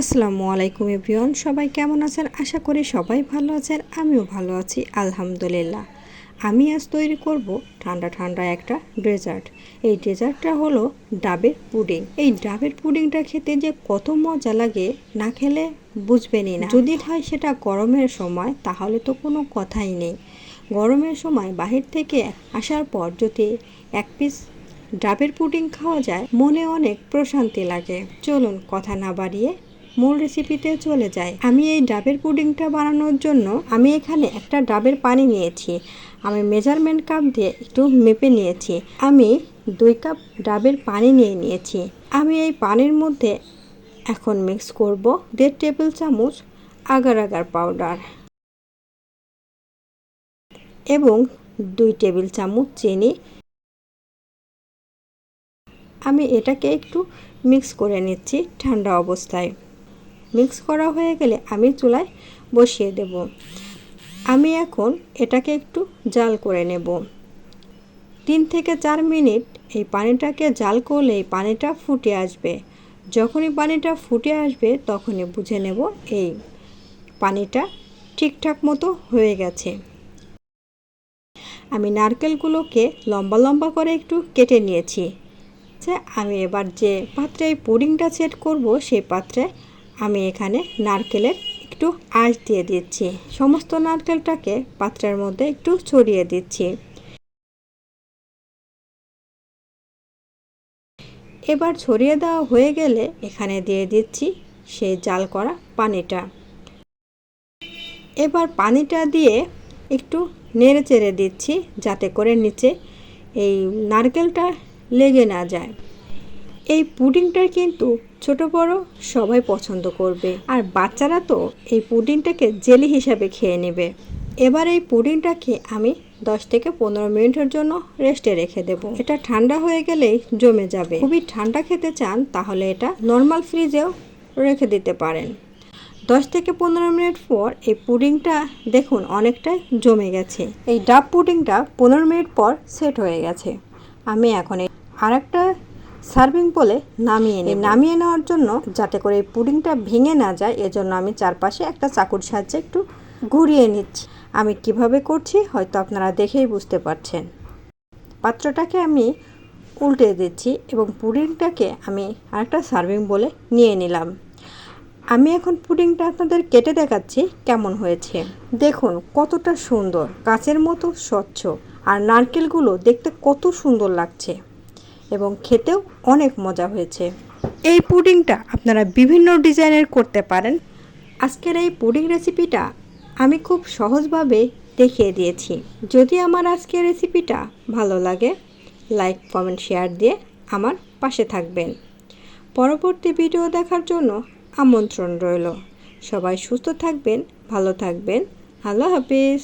আসসালামু আলাইকুম এভরিওয়ান, সবাই কেমন আছেন? আশা করি সবাই ভালো আছেন, আমিও ভালো আছি, আলহামদুলিল্লাহ। আমি আজ তৈরি করব ঠান্ডা ঠান্ডা একটা ডেজার্ট। এই ডেজার্টটা হলো ডাবের পুডিং। এই ডাবের পুডিংটা খেতে যে কত মজা লাগে, না খেলে বুঝবেনই না। যদি হয় সেটা গরমের সময়, তাহলে তো কোনো কথাই নেই। গরমের সময় বাহির থেকে আসার পর যদি এক পিস ডাবের পুডিং খাওয়া যায়, মনে অনেক প্রশান্তি লাগে। চলুন কথা না বাড়িয়ে মূল রেসিপিতে চলে যাই আমি এই ডাবের পুডিংটা বানানোর জন্য আমি এখানে একটা ডাবের পানি নিয়েছি। আমি মেজারমেন্ট কাপ দিয়ে একটু মেপে নিয়েছি। আমি দুই কাপ ডাবের পানি নিয়ে নিয়েছি। আমি এই পানির মধ্যে এখন মিক্স করব দেড় টেবিল চামচ আগার আগার পাউডার এবং দুই টেবিল চামচ চিনি। আমি এটাকে একটু মিক্স করে নিচ্ছি ঠান্ডা অবস্থায়। মিক্স করা হয়ে গেলে আমি চুলায় বসিয়ে দেব। আমি এখন এটাকে একটু জাল করে নেব। তিন থেকে চার মিনিট এই পানিটাকে জাল করলে এই পানিটা ফুটে আসবে। যখনই পানিটা ফুটে আসবে তখনই বুঝে নেব এই পানিটা ঠিকঠাক মতো হয়ে গেছে। আমি নারকেলগুলোকে লম্বা লম্বা করে একটু কেটে নিয়েছি। আমি এবার যে পাত্রে পুডিংটা সেট করব সেই পাত্রে আমি এখানে নারকেলের একটু আঁশ দিয়ে দিচ্ছি। সমস্ত নারকেলটাকে পাত্রের মধ্যে একটু ছড়িয়ে দিচ্ছি। এবার ছড়িয়ে দেওয়া হয়ে গেলে এখানে দিয়ে দিচ্ছি সেই জাল করা পানিটা। এবার পানিটা দিয়ে একটু নেড়ে চেড়ে দিচ্ছি যাতে করে নিচে এই নারকেলটা লেগে না যায়। এই পুডিংটা কিন্তু ছোট বড় সবাই পছন্দ করবে। আর বাচ্চারা তো এই পুডিংটাকে জেলি হিসাবে খেয়ে নেবে। এবার এই পুডিংটাকে আমি দশ থেকে পনেরো মিনিটের জন্য রেস্টে রেখে দেব। এটা ঠান্ডা হয়ে গেলেই জমে যাবে। খুবই ঠান্ডা খেতে চান, তাহলে এটা নর্মাল ফ্রিজেও রেখে দিতে পারেন। দশ থেকে পনেরো মিনিট পর এই পুডিংটা দেখুন অনেকটাই জমে গেছে। এই ডাব পুডিংটা পনেরো মিনিট পর সেট হয়ে গেছে। আমি এখন আর একটা সার্ভিং বলে নামিয়ে নিই নামিয়ে নেওয়ার জন্য যাতে করে এই পুডিংটা ভেঙে না যায় এজন্য আমি চারপাশে একটা চাকুর সাহায্যে একটু ঘুরিয়ে নিচ্ছি। আমি কীভাবে করছি হয়তো আপনারা দেখেই বুঝতে পারছেন। পাত্রটাকে আমি উল্টে দিচ্ছি এবং পুডিংটাকে আমি আরেকটা সার্ভিং বলে নিয়ে নিলাম। আমি এখন পুডিংটা আপনাদের কেটে দেখাচ্ছি কেমন হয়েছে। দেখুন কতটা সুন্দর কাচের মতো স্বচ্ছ আর নারকেলগুলো দেখতে কত সুন্দর লাগছে। এবং খেতেও অনেক মজা হয়েছে। এই পুডিংটা আপনারা বিভিন্ন ডিজাইনের করতে পারেন। আজকের এই পুডিং রেসিপিটা আমি খুব সহজভাবে দেখিয়ে দিয়েছি। যদি আমার আজকের রেসিপিটা ভালো লাগে লাইক কমেন্ট শেয়ার দিয়ে আমার পাশে থাকবেন। পরবর্তী ভিডিও দেখার জন্য আমন্ত্রণ রইল। সবাই সুস্থ থাকবেন ভালো থাকবেন। আল্লাহ হাফিজ।